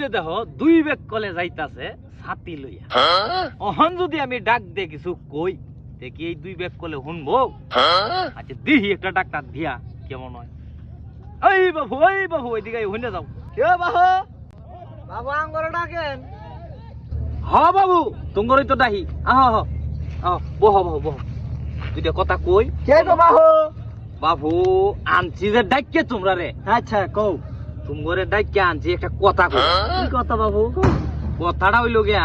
যে দেহ দুই বেগ কলে যাইতাছে ছাতি লইয়া। অহন যদি আমি ডাক দে কিছু কই দেখি এই দুই বেগ কলে শুনব? আচ্ছা দিহি একটা ডাক্তার দিয়া কেমন হয়? এই বাবু এই বাবু ওইদিকে শুনে যাও। কে বাহু? বাবু আঙ্গর ডাকেন। হ বাবু তোমারই তো ডাহি আহ আহ আহ বহ বহ বহ। দুইটা কথা কই। কে গো বাহু? বাবু আনছি যে ডাইকে তোমরা রে। আচ্ছা কও। তোমারে ডাইকে আনছি একটা কথা কই। কি কথা বাবু? কথাটা হইল গিয়া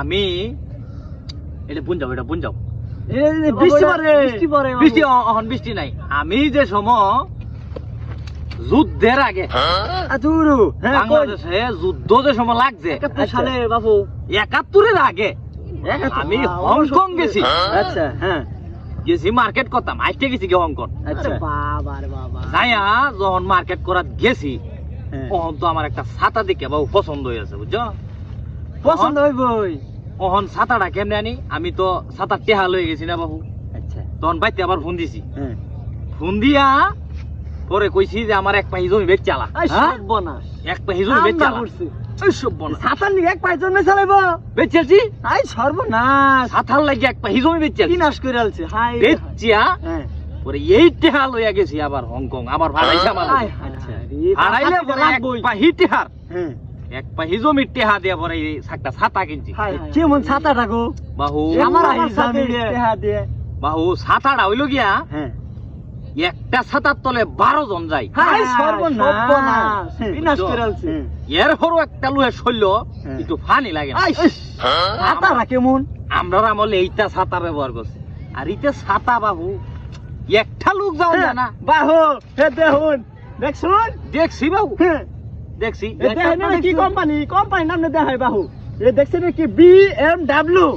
আমি এটা বুঝ যাও এটা বুঝ যাও বৃষ্টি পড়ে। বৃষ্টি পড়ে বৃষ্টি অহন বৃষ্টি নাই। আমি যে সময় যুদ্ধের আগে আতুরু হ্যাঁ বাংলাদেশে যুদ্ধ যে সময় লাগছে সালে বাবু। একাত্তরের আগে আমি হংকং গেছি। আচ্ছা হ্যাঁ। গেছি মার্কেট করতাম আইতে গেছি কি হংকং আচ্ছা। বাবা রে বাবা। যাইয়া যখন মার্কেট করার গেছি হ্যাঁ। তখন তো আমার একটা ছাতা দেখে বাবু পছন্দ হয়ে আছে বুঝছ? পছন্দ হইবই। তখন ছাতাটা কেমনে আনি? আমি তো ছাতা টেহা লয়ে গেছি না বাবু। আচ্ছা। তখন বাইতে আবার ফোন দিছি। হ্যাঁ। ফোন দিয়া পরে কইছি যে আমার এক পাহি জমি বেচ চালা। হ্যাঁ? এক পাহি জমি বেচ চালা। করছি। ওই সব বনা সাতার লিগে এক পাঁচজন মে চালাইব? বেচেছি আই সর্বনাশ। ছাতার লাগি এক পাহি জমি বেচেছি নাশ করে আলছে? হাই বেচিয়া হ্যাঁ। পরে এই টেহা লইয়া গেছি আবার হংকং। আবার ভাড়াইছে আমার আয় আচ্ছা। এক পাহি টেহার। হ্যাঁ। এক পাহি জমির টেহা দিয়া পরে ছাতা কিনছি। কেমন বাহু। আমার আমার টেহা দিয়ে। বাহু ছাতাটা হইল গিয়া হ্যাঁ। একটা ছাতার তলে বারো জন যায়। হাই সর্বনাশ। বিনাশ করে আলছে এর পরও একটা লুহে শৈল হ্যাঁ। একটু ফানি লাগে না। আই ছাতা কেমন? আমরা আমলে এইটা ছাতা ব্যবহার করছি। আর ইতে ছাতা বাবু একটা লোক যাও হ্যাঁ। না। বাহু দেখুন দেখছুন? দেখছি বাবু। হ্যাঁ। দেখছি। কি কোম্পানি কোম্পানি নাম দেখাই বাহু। এ দেখছেন কি? B M W